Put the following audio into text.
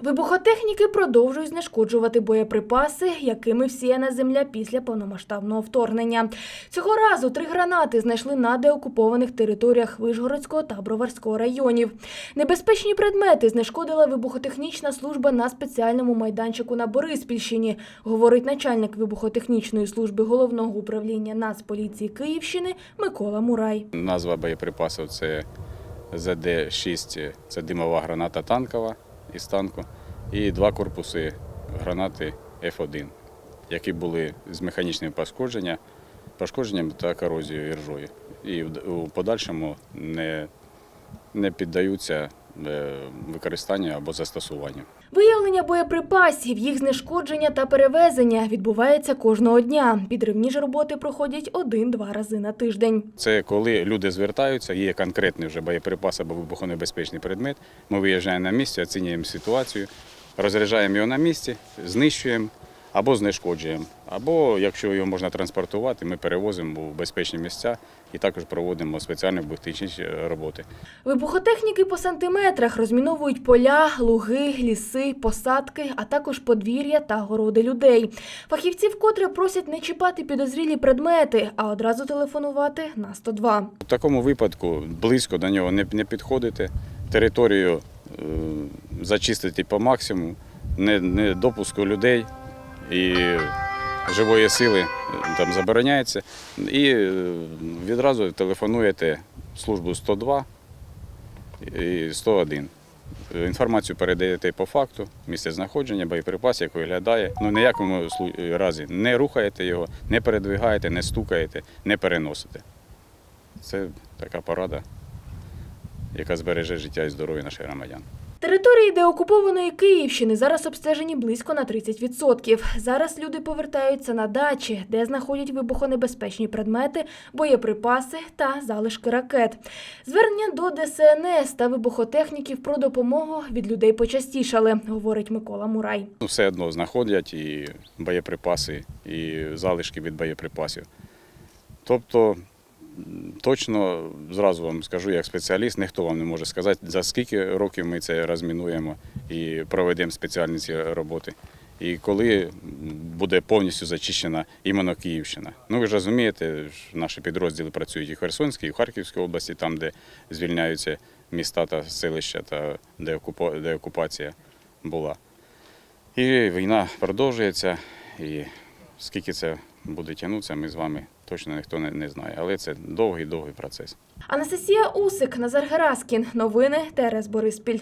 Вибухотехніки продовжують знешкоджувати боєприпаси, якими всіяна земля після повномасштабного вторгнення. Цього разу три гранати знайшли на деокупованих територіях Вишгородського та Броварського районів. Небезпечні предмети знешкодила вибухотехнічна служба на спеціальному майданчику на Бориспільщині, говорить начальник вибухотехнічної служби головного управління Нацполіції Київщини Микола Мурай. Назва боєприпасів це ЗД-6, це димова граната танкова із танку, і два корпуси гранати F1, які були з механічним пошкодженням, пошкодженням та корозією іржою. І в- подальшому не, не піддаються е, використанню або застосуванню. Виявлення боєприпасів, їх знешкодження та перевезення відбувається кожного дня. Підривні ж роботи проходять один-два рази на тиждень. Це коли люди звертаються, є конкретний вже боєприпас або вибухонебезпечний предмет. Ми виїжджаємо на місце, оцінюємо ситуацію, розряджаємо його на місці, знищуємо або знешкоджуємо. Або, якщо його можна транспортувати, ми перевозимо в безпечні місця і також проводимо спеціальні вибухотехнічні роботи. Вибухотехніки по сантиметрах розміновують поля, луги, ліси, посадки, а також подвір'я та городи людей. Фахівці вкотре просять не чіпати підозрілі предмети, а одразу телефонувати на 102. В такому випадку близько до нього не, підходити, територію е, зачистити по максимуму, не допуску людей і живої сили там забороняється. І е, відразу телефонуєте службу 102 і 101. Інформацію передаєте по факту, місце знаходження, боєприпас, як виглядає. Ну ніякому разі не рухаєте його, не передвигаєте, не стукаєте, не переносите. Це така порада, яка збереже життя і здоров'я наших громадян. Території деокупованої Київщини зараз обстежені близько на 30%. Зараз люди повертаються на дачі, де знаходять вибухонебезпечні предмети, боєприпаси та залишки ракет. Звернення до ДСНС та вибухотехніків про допомогу від людей почастішали, говорить Микола Мурай. Ну, все одно знаходять і боєприпаси, і залишки від боєприпасів. Тобто, точно зразу вам скажу, як спеціаліст, ніхто вам не може сказати, за скільки років ми це розмінуємо і проведемо спеціальні ці роботи. І коли буде повністю зачищена іменно Київщина. Ну ви ж розумієте, наші підрозділи працюють і в Херсонській, і в Харківській області, там, де звільняються міста та селища, та де, окупа- де окупація була. І війна продовжується, і скільки це буде тягнутися, ми з вами точно ніхто не, не знає. Але це довгий-довгий процес. Анастасія Усик, Назар Гераскін. Новини ТРС Бориспіль.